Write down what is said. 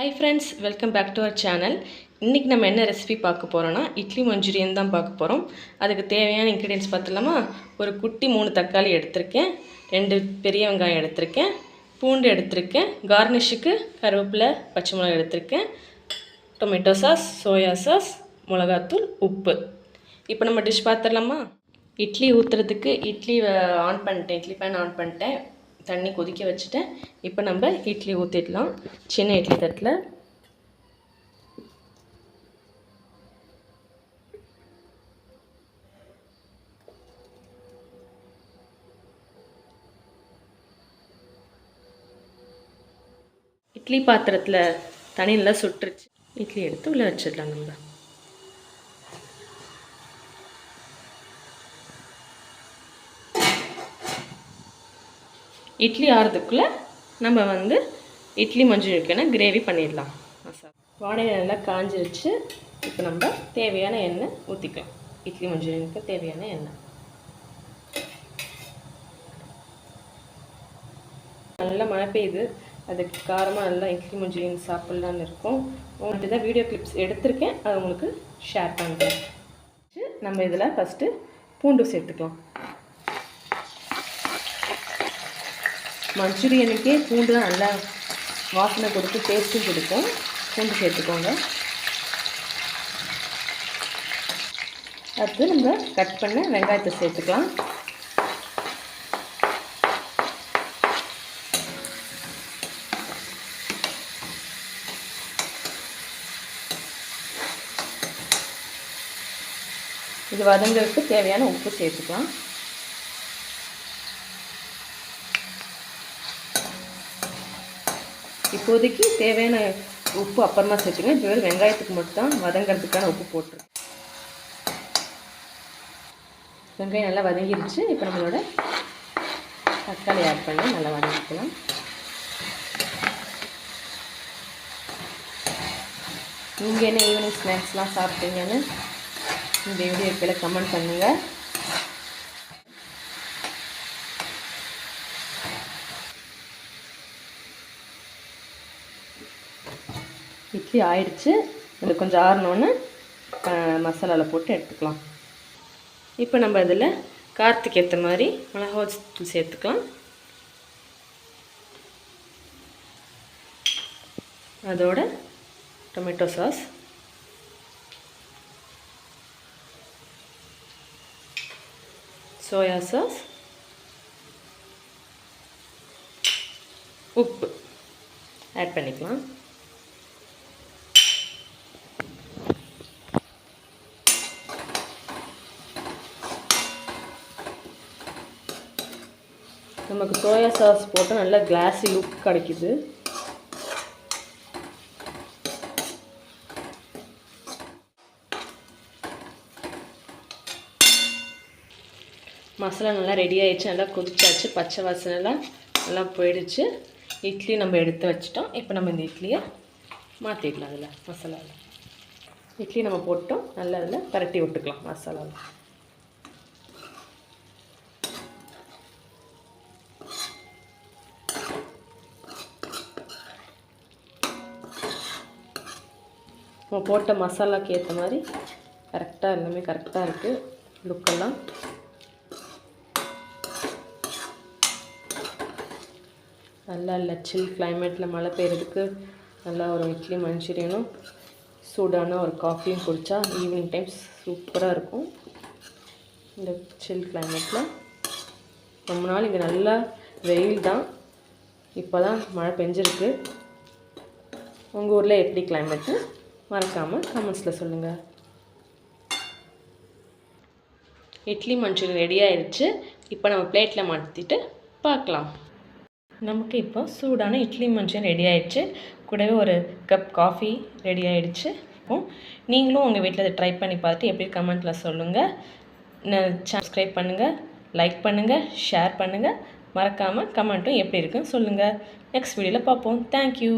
Hi friends welcome back to our channel இன்றைக்கி நம்ம என்ன ரெசிபி பார்க்க போகிறோன்னா இட்லி மஞ்சூரியன் தான் பார்க்க போகிறோம் அதுக்கு தேவையான இன்க்ரீடியன்ஸ் பார்த்துலாமா ஒரு குட்டி மூணு தக்காளி எடுத்திருக்கேன். ரெண்டு பெரிய வெங்காயம் எடுத்திருக்கேன். பூண்டு எடுத்திருக்கேன். கார்னிஷுக்கு கருவேப்பிலை பச்சை மிளகா எடுத்திருக்கேன். டொமேட்டோ சாஸ் சோயா சாஸ் மிளகாத்தூள் உப்பு. இப்போ நம்ம டிஷ் பார்த்துடலாமா? இட்லி ஊற்றுறதுக்கு இட்லி ஆன் பண்ணிட்டேன். இட்லி பேன் ஆன் பண்ணிட்டேன். தண்ணி கொதிக்க வச்சுட்டேன். இப்போ நம்ம இட்லி ஊற்றிடலாம் சின்ன இட்லி தட்டில். இட்லி பாத்திரத்தில் தண்ணி நல்லா சுட்டுருச்சு. இட்லி எடுத்து உள்ளே வச்சிடலாம் நம்ம. இட்லி ஆறுறதுக்குள்ளே நம்ம வந்து இட்லி மஞ்சளுக்கான கிரேவி பண்ணிடலாம். மசாலா வாடகை நல்லா காஞ்சிருச்சு. இப்போ நம்ம தேவையான எண்ணெய் ஊற்றிக்கலாம் இட்லி மஞ்சளுக்கு தேவையான எண்ணெய். நல்லா மழை பெய்யுது. அதுக்கு காரமாக நல்லா இட்லி மஞ்சூரியன் சாப்பிட்லான்னு இருக்கும். உங்களுக்கு தான் வீடியோ கிளிப்ஸ் எடுத்திருக்கேன். அது உங்களுக்கு ஷேர் பண்ணுறேன் நம்ம இதில் ஃபஸ்ட்டு பூண்டு சேர்த்துக்கலாம். மஞ்சூரியனுக்கே பூண்டு தான் நல்லா வாசனை கொடுத்து டேஸ்ட்டும் கொடுக்கும். பூண்டு சேர்த்துக்கோங்க. அடுத்து நம்ம கட் பண்ண வெங்காயத்தை சேர்த்துக்கலாம். இது வதங்களுக்கு தேவையான உப்பு சேர்த்துக்கலாம். இப்போதைக்கு தேவையான உப்பு அப்புறமா சேர்த்துங்க. இப்போ வெறும் வெங்காயத்துக்கு மட்டும் தான் வதங்கிறதுக்கான உப்பு போட்டுருக்கேன் வெங்காயம் நல்லா வதங்கிருச்சு. இப்போ நம்மளோட தக்காளி ஆட் பண்ணி நல்லா வதங்கிக்கலாம் நீங்கள் என்ன ஈவினிங் ஸ்நாக்ஸ்லாம் சாப்பிட்டீங்கன்னு இந்த வீடியோக்கில் கமெண்ட் பண்ணுங்கள் இட்லி ஆயிடுச்சு. இது கொஞ்சம் ஆறினோன்னு மசாலாவில் போட்டு எடுத்துக்கலாம். இப்போ நம்ம இதில் காரத்துக்கு ஏற்ற மாதிரி மிளகாத்தூள் சேர்த்துக்கலாம். அதோட டொமேட்டோ சாஸ். Soya sauce. உப்பு. ஆட் பண்ணிக்கலாம். நமக்கு சோயா சாஸ் போட்டால் நல்லா கிளாஸி லுக் கிடைக்குது. மசாலா நல்லா ரெடி ஆகிடுச்சு நல்லா கொதிச்சாச்சு பச்சை வாசனைலாம் நல்லா போயிடுச்சு. இட்லி நம்ம எடுத்து வச்சிட்டோம். இப்போ நம்ம இந்த இட்லியை மாற்றிக்கலாம் அதில் மசாலாவில் இட்லி நம்ம போட்டோம். நல்லா அதில் பரட்டி விட்டுக்கலாம் மசாலாவில் நம்ம போட்ட மசாலாக்கு ஏற்ற மாதிரி கரெக்டாக எல்லாமே கரெக்டாக இருக்குது லுக்கெல்லாம் நல்லா இல்லை சில் கிளைமேட்டில் மழை பெய்யறதுக்கு நல்லா ஒரு இட்லி மஞ்சூரியனும் சூடான ஒரு காஃபியும் குடித்தா ஈவினிங் டைம் சூப்பராக இருக்கும். இந்த சில் கிளைமேட்டில் ரொம்ப நாள் இங்கே நல்லா வெயில் தான். இப்போ தான் மழை பெஞ்சிருக்கு. உங்கள் ஊரில் எப்படி கிளைமேட்டு மறக்காமல் கமெண்ட்ஸில் சொல்லுங்கள் இட்லி மஞ்சூரியன் ரெடி ஆயிடுச்சு இப்போ நம்ம பிளேட்டில் மாற்றிட்டு பார்க்கலாம். நமக்கு இப்போ சூடான இட்லி மஞ்சூரியன் ரெடி ஆயிடுச்சு கூடவே ஒரு கப் காஃபி ரெடி ஆயிடுச்சு இப்போ நீங்களும் உங்கள் வீட்டில் அதை ட்ரை பண்ணி பார்த்துட்டு எப்படி கமெண்ட்டில் சொல்லுங்கள் சப்ஸ்கிரைப் பண்ணுங்கள் லைக் பண்ணுங்கள் ஷேர் பண்ணுங்கள் மறக்காமல் கமெண்ட்டும் எப்படி இருக்குன்னு சொல்லுங்கள் நெக்ஸ்ட் வீடியோவில் பார்ப்போம். தேங்க்யூ